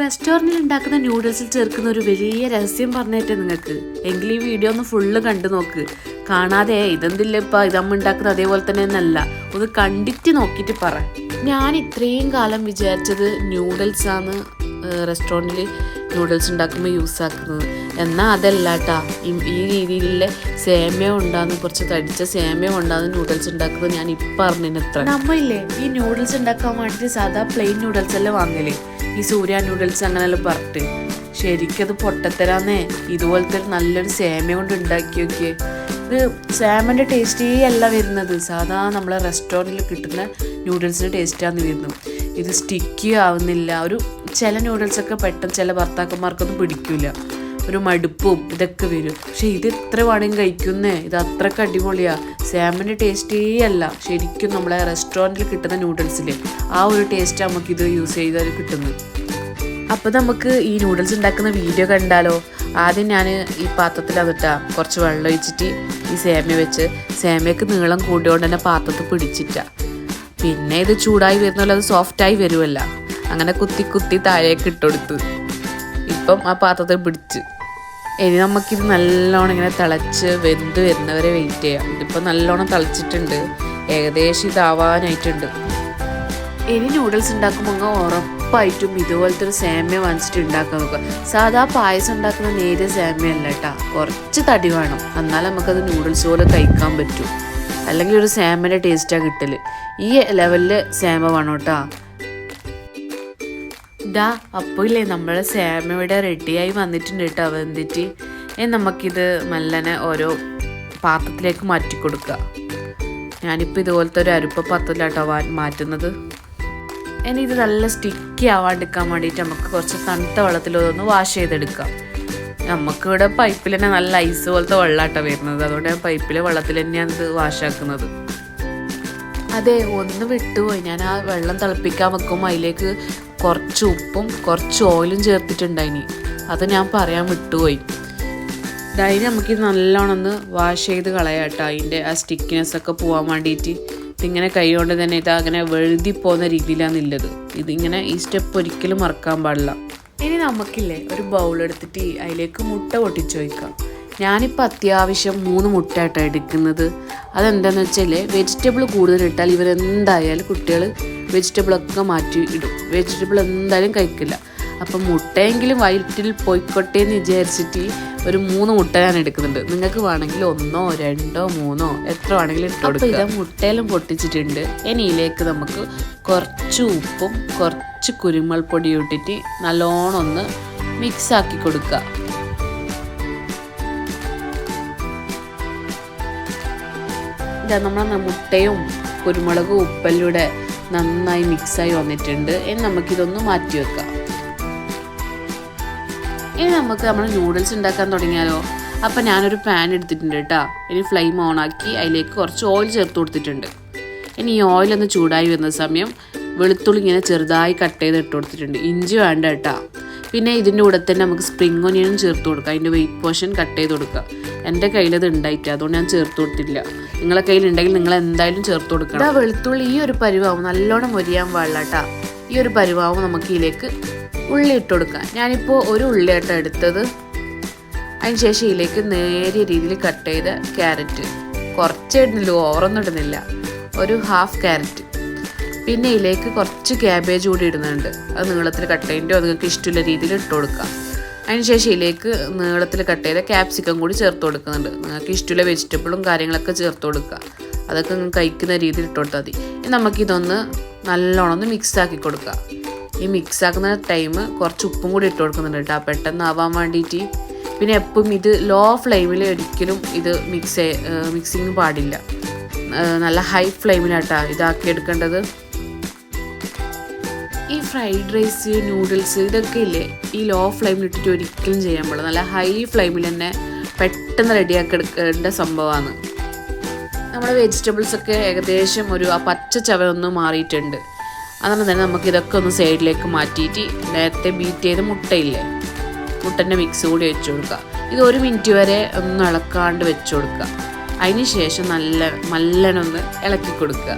റെസ്റ്റോറന്റിൽ ഉണ്ടാക്കുന്ന നൂഡിൽസിൽ ചേർക്കുന്ന ഒരു വലിയ രഹസ്യം പറഞ്ഞേറ്റേ നിങ്ങൾക്ക്. എങ്കിൽ ഈ വീഡിയോ ഒന്ന് ഫുള്ള് കണ്ടു നോക്ക്. കാണാതെ ഇതെന്തില്ല ഇപ്പൊ ഇതമ്മ ഉണ്ടാക്കുന്നത് അതേപോലെ തന്നെ എന്നല്ല. ഒന്ന് കണ്ടിട്ട് നോക്കിയിട്ട് പറ. ഞാൻ ഇത്രയും കാലം വിചാരിച്ചത് ആണ് റെസ്റ്റോറന്റിൽ നൂഡിൽസ് ഉണ്ടാക്കുമ്പോൾ യൂസ് ആക്കുന്നത്. എന്നാൽ അതല്ല കേട്ടാ ഈ രീതിയിലുള്ള സേമിയ ഉണ്ടാകുന്ന കുറച്ച് തടിച്ച സേമിയ ഉണ്ടാകുന്ന നൂഡിൽസ് ഉണ്ടാക്കുന്നത് ഞാൻ ഇപ്പം അറിഞ്ഞിത്ര നമ്മളില്ലേ ഈ നൂഡിൽസ് ഉണ്ടാക്കാൻ വേണ്ടിയിട്ട് സാധാ പ്ലെയിൻ നൂഡിൽസ് എല്ലാം വാങ്ങൽ? ഈ സൂര്യ നൂഡിൽസ് അങ്ങനെല്ലാം പറഞ്ഞിട്ട്. ശരിക്കത് പൊട്ടത്തരാന്നേ. ഇതുപോലത്തെ ഒരു നല്ലൊരു സേമ കൊണ്ട് ഉണ്ടാക്കി നോക്കിയേ. ഇത് സാമന്റെ ടേസ്റ്റേ അല്ല വരുന്നത്. സാധാ നമ്മളെ റെസ്റ്റോറന്റിൽ കിട്ടുന്ന നൂഡിൽസിന്റെ ടേസ്റ്റാന്ന് വരുന്നു ഇത് സ്റ്റിക്കി ആവുന്നില്ല. ഒരു ചില നൂഡിൽസൊക്കെ പെട്ടെന്ന് ചില ഭർത്താക്കന്മാർക്കൊന്നും പിടിക്കില്ല ഒരു മടുപ്പും ഇതൊക്കെ വരും. പക്ഷെ ഇത് ഇത്ര വേണമെങ്കിൽ കഴിക്കുന്നേ? ഇത് അത്രയ്ക്ക് അടിപൊളിയാ. സാമിന്റെ ടേസ്റ്റേ അല്ല. ശരിക്കും നമ്മളെ റെസ്റ്റോറന്റിൽ കിട്ടുന്ന നൂഡിൽസിൽ ആ ഒരു ടേസ്റ്റ് നമുക്ക് ഇത് യൂസ് ചെയ്താൽ കിട്ടുന്നത്. അപ്പോൾ നമുക്ക് ഈ നൂഡിൽസ് ഉണ്ടാക്കുന്ന വീഡിയോ കണ്ടാലോ? ആദ്യം ഞാൻ ഈ പാത്രത്തിൽ അതിട്ടാ. കുറച്ച് വെള്ളം ഒഴിച്ചിട്ട് ഈ സേമിയ വെച്ച് സേമിയക്ക് നീളം കൂടിയോണ്ട് തന്നെ പാത്രത്തിൽ പിടിച്ചിട്ടാ. പിന്നെ ഇത് ചൂടായി വരുന്നല്ലോ അത് സോഫ്റ്റായി വരുമല്ല അങ്ങനെ കുത്തി കുത്തി താഴേക്ക് ഇട്ടുകൊടുത്ത് ഇപ്പം ആ പാത്രത്തിൽ പിടിച്ച്. ഇനി നമുക്കിത് നല്ലോണം ഇങ്ങനെ തിളച്ച് വെന്ത് വരുന്നവരെ വെയിറ്റ് ചെയ്യാം. ഇതിപ്പോൾ നല്ലോണം തിളച്ചിട്ടുണ്ട്. ഏകദേശം ഇതാവാനായിട്ടുണ്ട്. ഇനി നൂഡിൽസ് ഉണ്ടാക്കുമ്പോൾ അങ്ങ് ഉറപ്പായിട്ടും ഇതുപോലത്തെ ഒരു സേമ്യ വാങ്ങിച്ചിട്ട് ഉണ്ടാക്കാൻ നോക്കുക. സാധാ പായസം ഉണ്ടാക്കുന്ന നേരിയ സേമ്യ അല്ല കേട്ടാ. കുറച്ച് തടി വേണം. എന്നാൽ നമുക്കത് നൂഡിൽസ് പോലെ കഴിക്കാൻ പറ്റും. അല്ലെങ്കിൽ ഒരു സേമന്റെ ടേസ്റ്റാണ് കിട്ടൽ. ഈ ലെവലിൽ സേമ വേണം കേട്ടാ. ഡാ അപ്പോൾ ഇല്ലേ നമ്മളെ ഇവിടെ റെഡിയായി വന്നിട്ടുണ്ട് കേട്ടോ വെന്തിട്ട് നമുക്കിത് മെല്ലനെ ഓരോ പാത്രത്തിലേക്ക് മാറ്റി കൊടുക്കുക ഞാനിപ്പോൾ ഇതുപോലത്തെ ഒരു അരുപ്പ പാത്രത്തിലാട്ടോ മാറ്റുന്നത്. ഇനി ഇത് നല്ല സ്റ്റിക്കി ആവാണ്ടിരിക്കാൻ വേണ്ടിയിട്ട് നമുക്ക് കുറച്ച് തണുത്ത വെള്ളത്തിൽ ഒന്ന് വാഷ് ചെയ്തെടുക്കാം. നമുക്കിവിടെ പൈപ്പിൽ തന്നെ നല്ല ഐസ് പോലത്തെ വെള്ളമാട്ടോ വരുന്നത്. അതുകൊണ്ട് ഞാൻ പൈപ്പിലെ വെള്ളത്തിൽ തന്നെയാണ് ഇത് വാഷാക്കുന്നത് അതെ ഒന്ന് വിട്ടുപോയി. ഞാൻ ആ വെള്ളം തിളപ്പിക്കാൻ വെക്കുമ്പോൾ അതിലേക്ക് കുറച്ച് ഉപ്പും കുറച്ച് ഓയിലും ചേർത്തിട്ടുണ്ടായിനി. അത് ഞാൻ പറയാൻ വിട്ടുപോയി. ഡൈനി നമുക്ക് നല്ലോണം ഒന്ന് വാഷ് ചെയ്ത് കളയാം കേട്ടോ അതിന്റെ ആ സ്റ്റിക്കിനെസ് ഒക്കെ പോകാൻ വേണ്ടിയിട്ട് ഇതിങ്ങനെ കൈ കൊണ്ട് തന്നെ ഇത് അങ്ങനെ വെഴുതി പോകുന്ന രീതിയിലാണ് ഉള്ളത് ഇതിങ്ങനെ ഈ സ്റ്റെപ്പ് ഒരിക്കലും മറക്കാൻ പാടില്ല. ഇനി നമുക്കില്ലേ ഒരു ബൗൾ എടുത്തിട്ട് അതിലേക്ക് മുട്ട പൊട്ടിച്ചു വയ്ക്കാം ഞാനിപ്പോൾ അത്യാവശ്യം മൂന്ന് മുട്ടയാട്ടോ എടുക്കുന്നത്. അതെന്താണെന്ന് വെച്ചാൽ വെജിറ്റബിൾ കൂടുതൽ ഇട്ടാൽ ഇവരെന്തായാലും കുട്ടികൾ വെജിറ്റബിളൊക്കെ മാറ്റി ഇടും. വെജിറ്റബിൾ എന്തായാലും കഴിക്കില്ല. അപ്പം മുട്ടയെങ്കിലും വയറ്റിൽ പോയിക്കോട്ടെ എന്ന് വിചാരിച്ചിട്ട് ഒരു മൂന്ന് മുട്ട ഞാൻ എടുക്കുന്നുണ്ട്. നിങ്ങൾക്ക് വേണമെങ്കിൽ ഒന്നോ രണ്ടോ മൂന്നോ എത്ര വേണമെങ്കിലും ഇട്ട് ഇതാ മുട്ടയിലും പൊട്ടിച്ചിട്ടുണ്ട്. ഇനി ഇതിലേക്ക് നമുക്ക് കുറച്ച് ഉപ്പും കുറച്ച് കുരുമുളക് പൊടി ഇട്ടിട്ട് നല്ലോണം ഒന്ന് മിക്സ് ആക്കി കൊടുക്കുക. ഇതാ നമ്മളെ മുട്ടയും കുരുമുളകും ഉപ്പല്ലൂടെ നന്നായി മിക്സായി വന്നിട്ടുണ്ട്. ഇനി നമുക്കിതൊന്ന് മാറ്റി വെക്കാം. ഇനി നമുക്ക് നമ്മൾ നൂഡിൽസ് ഉണ്ടാക്കാൻ തുടങ്ങിയാലോ? അപ്പം ഞാനൊരു പാൻ എടുത്തിട്ടുണ്ട് കേട്ടോ ഇനി ഫ്ലെയിം ഓൺ ആക്കി അതിലേക്ക് കുറച്ച് ഓയിൽ ചേർത്ത് കൊടുത്തിട്ടുണ്ട്. ഇനി ഈ ഓയിൽ ഒന്ന് ചൂടായി വരുന്ന സമയം വെളുത്തുള്ളി ഇങ്ങനെ ചെറുതായി കട്ട് ചെയ്ത് ഇട്ട് കൊടുത്തിട്ടുണ്ട്. ഇഞ്ചി വേണ്ട കേട്ടോ പിന്നെ ഇതിന്റെ കൂടെ തന്നെ നമുക്ക് സ്പ്രിംഗ് ഒനിയനും ചേർത്ത് കൊടുക്കാം. അതിന്റെ വെയിറ്റ് പോർഷൻ കട്ട് ചെയ്ത് കൊടുക്കുക എന്റെ കയ്യിലത് ഉണ്ടായിട്ട് അതുകൊണ്ട് ഞാൻ ചേർത്ത് കൊടുത്തില്ല. നിങ്ങളെ കയ്യിലുണ്ടെങ്കിൽ നിങ്ങൾ എന്തായാലും ചേർത്ത് കൊടുക്കണം. ഇതാ വെളുത്തുള്ളി ഈ ഒരു പരിവാവും നല്ലോണം മൊരിയാൻ പാടില്ല ഈ ഒരു പരിവാവും നമുക്ക് ഇതിലേക്ക് ഉള്ളി ഇട്ട് കൊടുക്കാം. ഞാനിപ്പോൾ ഒരു ഉള്ളിയാട്ടം എടുത്തത്. അതിനുശേഷം ഇതിലേക്ക് നേരിയ രീതിയിൽ കട്ട് ചെയ്ത ക്യാരറ്റ്. കുറച്ച് ഇടുന്നില്ല ഓവറൊന്നും ഇടുന്നില്ല. ഒരു ഹാഫ് ക്യാരറ്റ്. പിന്നെ ഇതിലേക്ക് കുറച്ച് ക്യാബേജ് കൂടി ഇടുന്നുണ്ട്. അത് നീളത്തിൽ കട്ട് ചെയ്യുമ്പോൾ നിങ്ങൾക്ക് ഇഷ്ടമുള്ള രീതിയിൽ ഇട്ട് കൊടുക്കാം. അതിനുശേഷം നീളത്തിൽ കട്ട് ചെയ്ത ക്യാപ്സിക്കം കൂടി ചേർത്ത് കൊടുക്കുന്നുണ്ട്. നിങ്ങൾക്ക് ഇഷ്ടമുള്ള വെജിറ്റബിളും കാര്യങ്ങളൊക്കെ ചേർത്ത് കൊടുക്കുക. അതൊക്കെ കഴിക്കുന്ന രീതിയിൽ ഇട്ട് കൊടുത്താൽ മതി. നമുക്കിതൊന്ന് നല്ലോണം ഒന്ന് മിക്സ് ആക്കി കൊടുക്കുക ഈ മിക്സ് ആക്കുന്ന ടൈം കുറച്ച് ഉപ്പും കൂടി ഇട്ട് കൊടുക്കുന്നുണ്ട് കേട്ടോ. പെട്ടെന്ന് ആവാൻ വേണ്ടിയിട്ട്. പിന്നെ എപ്പം ഇത് ലോ ഫ്ലെയിമിൽ ഒരിക്കലും ഇത് മിക്സ് മിക്സിങ് പാടില്ല. നല്ല ഹൈ ഫ്ലെയിമിലാട്ടാണ് ഇതാക്കി എടുക്കേണ്ടത്. ഈ ഫ്രൈഡ് റൈസ് നൂഡിൽസ് ഇതൊക്കെ ഇല്ലേ ഈ ലോ ഫ്ലെയിമിൽ ഇട്ടിട്ട് ഒരിക്കലും ചെയ്യാൻ പാടില്ല. നല്ല ഹൈ ഫ്ലെയിമിൽ തന്നെ പെട്ടെന്ന് റെഡിയാക്കി എടുക്കേണ്ട സംഭവമാണ്. നമ്മുടെ വെജിറ്റബിൾസ് ഒക്കെ ഏകദേശം ഒരു ആ പച്ച ഒന്ന് മാറിയിട്ടുണ്ട്. അതുകൊണ്ട് തന്നെ നമുക്ക് ഇതൊക്കെ ഒന്ന് സൈഡിലേക്ക് മാറ്റിയിട്ട് നേരത്തെ ബീറ്റ് ചെയ്ത് മുട്ടയില്ലേ? മുട്ടന്റെ മിക്സ് കൂടി വെച്ച് കൊടുക്കുക. ഇത് ഒരു മിനിറ്റ് വരെ ഒന്ന് ഇളക്കാണ്ട് വെച്ച് കൊടുക്കുക. അതിന് ശേഷം നല്ല നല്ലനൊന്ന് ഇളക്കി കൊടുക്കുക.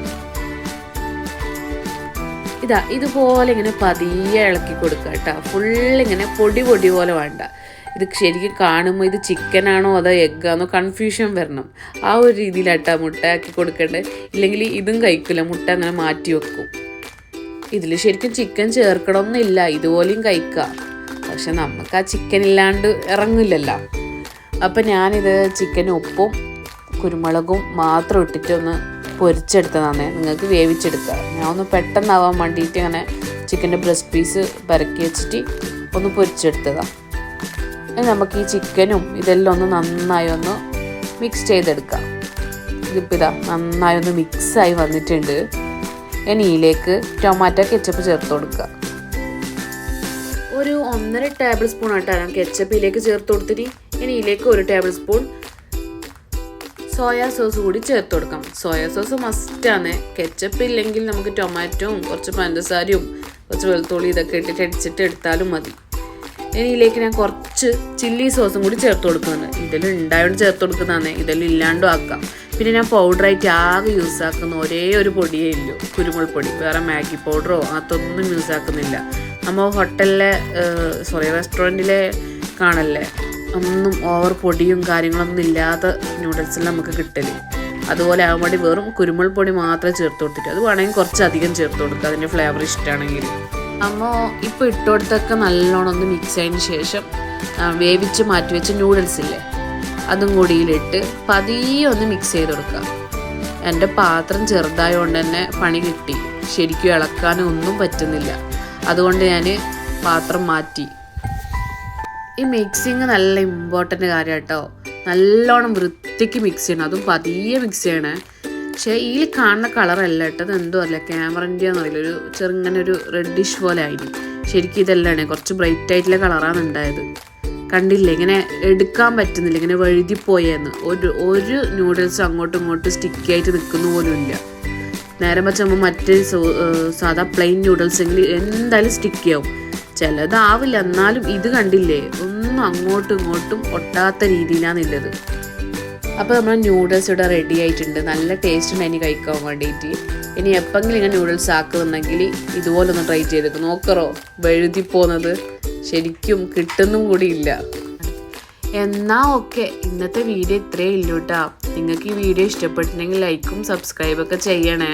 ഇതാ ഇതുപോലെ ഇങ്ങനെ പതിയെ ഇളക്കി കൊടുക്കുക കേട്ടോ. ഫുൾ ഇങ്ങനെ പൊടി പൊടി പോലെ വേണ്ട. ഇത് ശരിക്കും കാണുമ്പോൾ ഇത് ചിക്കനാണോ അതോ എഗ്ഗാണോ കൺഫ്യൂഷൻ വരണം. ആ ഒരു രീതിയിലാട്ടാ മുട്ട ആക്കി കൊടുക്കേണ്ടത്. ഇല്ലെങ്കിൽ ഇതും കഴിക്കില്ല മുട്ട അങ്ങനെ മാറ്റി വെക്കും. ഇതിൽ ശരിക്കും ചിക്കൻ ചേർക്കണമെന്നില്ല ഇതുപോലെയും കഴിക്കാം പക്ഷെ നമുക്ക് ആ ചിക്കൻ ഇല്ലാണ്ട് ഇറങ്ങില്ലല്ലോ. അപ്പം ഞാനിത് ചിക്കൻ ഉപ്പും കുരുമുളകും മാത്രം ഇട്ടിട്ട് ഒന്ന് പൊരിച്ചെടുത്തതാണ്. നിങ്ങൾക്ക് വേവിച്ചെടുക്കുക ഞാൻ ഒന്ന് പെട്ടെന്നാവാൻ വേണ്ടിയിട്ട് അങ്ങനെ ചിക്കന്റെ ബ്രസ്റ്റ് പീസ് പരക്കി വെച്ചിട്ട് ഒന്ന് പൊരിച്ചെടുത്തതാണ് നമുക്ക് ഈ ചിക്കനും ഇതെല്ലാം ഒന്ന് നന്നായി ഒന്ന് മിക്സ് ചെയ്തെടുക്കാം. ഇതിപ്പോൾ ഇതാ നന്നായി ഒന്ന് മിക്സായി വന്നിട്ടുണ്ട്. ഇനി ഇതിലേക്ക് ടൊമാറ്റോ കെച്ചപ്പ് ചേർത്ത് കൊടുക്കുക ഒരു ഒന്നര ടേബിൾ സ്പൂൺ ആയിട്ടാണ് കെച്ചപ്പ് കെച്ചപ്പിലേക്ക് ചേർത്ത് കൊടുത്തിട്ട് ഇനി ഇതിലേക്ക് ഒരു ടേബിൾ സ്പൂൺ സോയാ സോസ് കൂടി ചേർത്ത് കൊടുക്കാം. സോയാ സോസ് മസ്റ്റാണ് കെച്ചപ്പ് ഇല്ലെങ്കിൽ നമുക്ക് ടൊമാറ്റോയും കുറച്ച് പഞ്ചസാരയും കുറച്ച് വെളുത്തുള്ളി ഇതൊക്കെ ഇട്ടിട്ട് അടിച്ചിട്ട് എടുത്താലും മതി. ഇനി ഇതിലേക്ക് ഞാൻ കുറച്ച് ചില്ലി സോസും കൂടി ചേർത്ത് കൊടുക്കുന്നുണ്ട്. ഇതിൽ ഉണ്ടായോണ്ട് ചേർത്ത് കൊടുക്കുന്നതാണ്. ഇതെല്ലാം ഇല്ലാണ്ടും ആക്കാം. പിന്നെ ഞാൻ പൗഡറായിട്ട് ആകെ യൂസ് ആക്കുന്ന ഒരേ ഒരു പൊടിയേ ഇല്ലൂ. കുരുമുളക് പൊടി. വേറെ മാഗി പൗഡറോ അതൊന്നും യൂസ് ആക്കുന്നില്ല. നമ്മൾ ഹോട്ടലിലെ സോറി റെസ്റ്റോറന്റിലെ കാണല്ലേ? ഒന്നും ഓവർ പൊടിയും കാര്യങ്ങളൊന്നും ഇല്ലാത്ത നൂഡിൽസിൽ നമുക്ക് കിട്ടൽ. അതുപോലെ വേണ്ടി വെറും കുരുമുളക് പൊടി മാത്രം ചേർത്ത് കൊടുത്തിട്ട് അത് വേണമെങ്കിൽ കുറച്ചധികം ചേർത്ത് കൊടുക്കുക അതിന്റെ ഫ്ലേവർ ഇഷ്ടമാണെങ്കിൽ അപ്പോൾ ഇപ്പോൾ ഇട്ട് കൊടുത്തൊക്കെ നല്ലോണം ഒന്ന് മിക്സ് ആയതിന് ശേഷം വേവിച്ച് മാറ്റി വെച്ച നൂഡിൽസ് ഇല്ലേ അതും കൂടിയിലിട്ട് പതിയെ ഒന്ന് മിക്സ് ചെയ്ത് കൊടുക്കുക എന്റെ പാത്രം ചെറുതായതുകൊണ്ട് തന്നെ പണി കിട്ടി. ശരിക്കും ഇളക്കാനൊന്നും പറ്റുന്നില്ല. അതുകൊണ്ട് ഞാൻ പാത്രം മാറ്റി. ഈ മിക്സിങ് നല്ല ഇമ്പോർട്ടന്റ് കാര്യം കേട്ടോ നല്ലോണം വൃത്തിക്ക് മിക്സ് ചെയ്യണം. അതും പതിയെ മിക്സ് ചെയ്യണേ. പക്ഷേ ഈ കാണുന്ന കളറല്ല കേട്ടോ. അത് എന്തോ അല്ല ക്യാമറന്റെ അറിയില്ല. ഒരു ചെറുങ്ങനെ ഒരു റെഡിഷ് പോലെ ആയിരുന്നു ശരിക്കും ഇതല്ലാണ്. കുറച്ച് ബ്രൈറ്റ് ആയിട്ടുള്ള കളറാണ് ഉണ്ടായത്. കണ്ടില്ല? ഇങ്ങനെ എടുക്കാൻ പറ്റുന്നില്ല. ഇങ്ങനെ വഴുതിപ്പോയെന്ന് ഒരു ഒരു നൂഡിൽസ് അങ്ങോട്ടും ഇങ്ങോട്ടും സ്റ്റിക്കി ആയിട്ട് നിൽക്കുന്ന പോലും ഇല്ല. നേരം വെച്ചാൽ മറ്റേ സാധാ പ്ലെയിൻ നൂഡിൽസ് എങ്കിൽ എന്തായാലും സ്റ്റിക്കി ആവും. ചിലതാവില്ല എന്നാലും ഇത് കണ്ടില്ലേ? ഒന്നും അങ്ങോട്ടും ഇങ്ങോട്ടും ഒട്ടാത്ത രീതിയിലാണുള്ളത് അപ്പോൾ നമ്മൾ നൂഡിൽസ് ഇവിടെ റെഡി ആയിട്ടുണ്ട്. നല്ല ടേസ്റ്റ് ഉണ്ട് ഇനി കഴിക്കാൻ വേണ്ടിയിട്ട്. ഇനി എപ്പെങ്കിലും ഇങ്ങനെ നൂഡിൽസ് ആക്കുന്നുണ്ടെങ്കിൽ ഇതുപോലെ ഒന്ന് ട്രൈ ചെയ്തേക്ക് നോക്കറോ? വെഴുതി പോകുന്നത് ശരിക്കും കിട്ടുന്നും കൂടി ഇല്ല. എന്നാ ഓക്കെ ഇന്നത്തെ വീഡിയോ ഇത്രയേ ഇല്ലൂട്ടാ നിങ്ങൾക്ക് ഈ വീഡിയോ ഇഷ്ടപ്പെട്ടിട്ടുണ്ടെങ്കിൽ ലൈക്കും സബ്സ്ക്രൈബൊക്കെ ചെയ്യണേ.